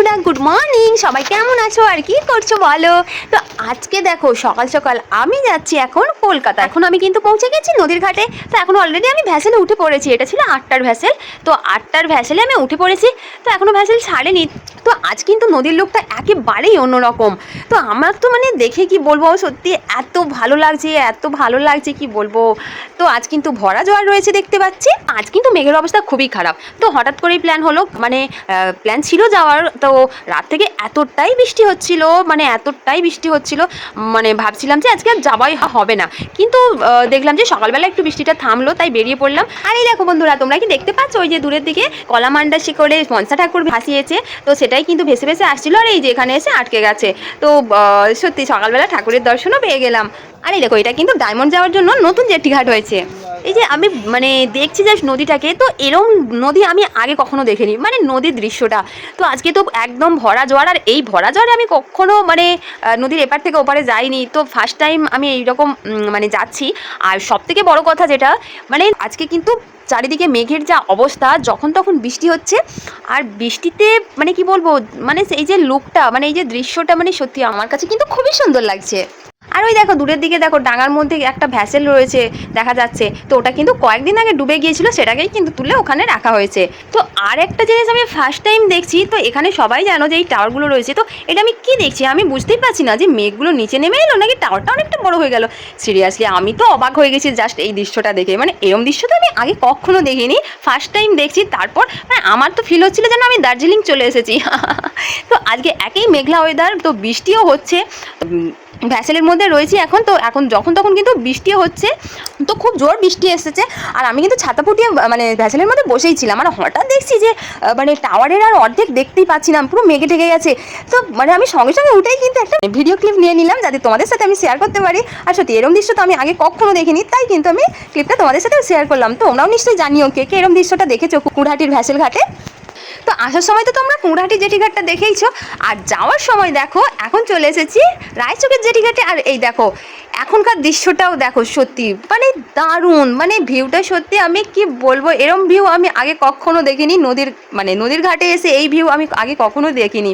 বন্ধুরা good morning সবাই কেমন আছো আর কি করছ বলো? তো আজকে দেখো, সকাল সকাল আমি যাচ্ছি এখন কলকাতা এখন আমি কিন্তু পৌঁছে গেছি নদীর ঘাটে। তো এখন অলরেডি আমি ভ্যাসেলে উঠে পড়েছি। এটা ছিল আটটার ভ্যাসেল। তো আটটার ভ্যাসেলে আমি উঠে পড়েছি। তো এখনও ভ্যাসেল ছাড়েনি। তো আজ কিন্তু নদীর লোকটা একেবারেই অন্যরকম। তো আমার তো মানে দেখে কি বলব, সত্যি এত ভালো লাগছে, এত ভালো লাগছে কি বলব। তো আজ কিন্তু ভরা জোয়ার রয়েছে দেখতে পাচ্ছি। আজ কিন্তু মেঘের অবস্থা খুবই খারাপ। তো হঠাৎ করেই প্ল্যান হলো মানে প্ল্যান ছিল যাওয়ার। তো রাত থেকে এতটাই বৃষ্টি হচ্ছিল মানে এতটাই বৃষ্টি হচ্ছিল মানে ভাবছিলাম যে আজকে আর যাওয়াই হবে না। কিন্তু দেখলাম যে সকালবেলা একটু বৃষ্টিটা থামলো, তাই বেরিয়ে পড়লাম। আর এই দেখো বন্ধুরা, তোমরা কি দেখতে পাচ্ছ? ওই যে দূরের দিকে কলা মান্ডাসি করে মনসা ঠাকুর ভাসিয়েছে। তো সেটাই কিন্তু ভেসে ভেসে আসছিল আর এই যে এখানে এসে আটকে গেছে। তো সত্যি সকালবেলা ঠাকুরের দর্শনও পেয়ে গেলাম। আর এই দেখো, এটা কিন্তু ডায়মন্ড যাওয়ার জন্য নতুন জেটিঘাট হয়েছে। এই যে আমি মানে দেখছি যে নদীটাকে, তো এরম নদী আমি আগে কখনো দেখিনি। মানে নদীর দৃশ্যটা। তো আজকে তো একদম ভরা জোয়ার আর এই ভরা জোয়ারে আমি কখনো মানে নদীর এপার থেকে ওপারে যাইনি। তো ফার্স্ট টাইম আমি এইরকম মানে যাচ্ছি। আর সব থেকে বড় কথা যেটা মানে আজকে কিন্তু চারিদিকে মেঘের যা অবস্থা, যখন তখন বৃষ্টি হচ্ছে। আর বৃষ্টিতে মানে কি বলব মানে এই যে লুকটা মানে এই যে দৃশ্যটা মানে সত্যি আমার কাছে কিন্তু খুবই সুন্দর লাগছে। আর ওই দেখো দূরের দিকে দেখো ডাঙার মধ্যে একটা ভ্যাসেল রয়েছে, দেখা যাচ্ছে। তো ওটা কিন্তু কয়েকদিন আগে ডুবে গিয়েছিল, সেটাকেই কিন্তু তুলে ওখানে রাখা হয়েছে। তো আর একটা জিনিস আমি ফার্স্ট টাইম দেখছি, তো এখানে সবাই জানো যে এই টাওয়ারগুলো রয়েছে, তো এটা আমি কি দেখছি আমি বুঝতেই পারছি না যে মেঘগুলো নিচে নেমে এলো নাকি টাওয়ারটা অনেকটা বড় হয়ে গেল। সিরিয়াসলি আমি তো অবাক হয়ে গেছি জাস্ট এই দৃশ্যটা দেখে। মানে এরম দৃশ্য তো আমি আগে কখনো দেখিনি ফার্স্ট টাইম দেখছি, তারপর মানে আমার তো ফিল হচ্ছিল যেন আমি দার্জিলিং চলে এসেছি। তো আজকে একই মেঘলা ওয়েদার তো বৃষ্টিও হচ্ছে। ভ্যাসেলের মধ্যে রয়েছি এখন, তো এখন যখন তখন কিন্তু বৃষ্টিও হচ্ছে, তো খুব জোর বৃষ্টি এসেছে। আর আমি কিন্তু ছাতা ফুটিয়ে মানে ভ্যাসেলের মধ্যে বসেই ছিলাম। আর হঠাৎ দেখছি যে মানে টাওয়ারের আর অর্ধেক দেখতেই পাচ্ছি না পুরো মেঘে ঢেকে গেছে। তো মানে আমি সঙ্গে সঙ্গে উঠেই কিন্তু একটা ভিডিও ক্লিপ নিয়ে নিলাম, যাতে তোমাদের সাথে আমি শেয়ার করতে পারি। আর সত্যি, এরম দৃশ্য তো আমি আগে কখনো দেখিনি, তাই কিন্তু আমি ক্লিপটা তোমাদের সাথে শেয়ার করলাম। তো তোমরাও নিশ্চয়ই জানিও কে কে এরম দৃশ্যটা দেখেছ কুকুরহাটির ভ্যাসেল ঘাটে। তো আসার সময় তো তোমরা কুড়াহাটি জেটিঘাটটা দেখেইছো। আর যাওয়ার সময় দেখো, এখন চলে এসেছি রায়চকের জেটিঘাটে আর এই দেখো, এখনকার দৃশ্যটাও দেখো সত্যি মানে দারুণ মানে ভিউটা সত্যি আমি কি বলব, এরম ভিউ আমি আগে কখনো দেখিনি। নদীর মানে নদীর ঘাটে এসে এই ভিউ আমি আগে কখনো দেখিনি।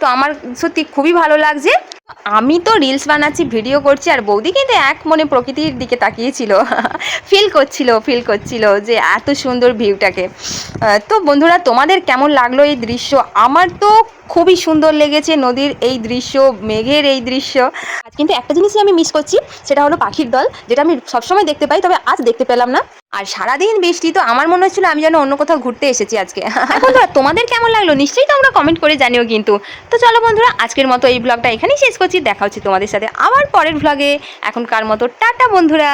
তো আমার সত্যি খুবই ভালো লাগছে। আমি তো রিলস বানাচ্ছি ভিডিও করছি, আর বৌদি কিন্তু এক মনে প্রকৃতির দিকে তাকিয়েছিল। ফিল করছিল ফিল করছিল যে এত সুন্দর ভিউটাকে তো বন্ধুরা, তোমাদের কেমন লাগল এই দৃশ্য? আমার তো খুবই সুন্দর লেগেছে নদীর এই দৃশ্য, মেঘের এই দৃশ্য। আজ কিন্তু একটা জিনিসই আমি মিস করছি, সেটা হলো পাখির দল, যেটা আমি সবসময় দেখতে পাই, তবে আজ দেখতে পেলাম না। আর সারাদিন বৃষ্টি তো আমার মনে হচ্ছিল আমি যেন অন্য কোথাও ঘুরতে এসেছি আজকে। বন্ধুরা, তোমাদের কেমন লাগল? নিশ্চয়ই তোমরা কমেন্ট করে জানিও কিন্তু। তো চলো বন্ধুরা, আজকের মতো এই ব্লগটা এখানেই শেষ করছি। দেখা হচ্ছে তোমাদের সাথে আবার পরের ব্লগে এখনকার মতো টাটা বন্ধুরা।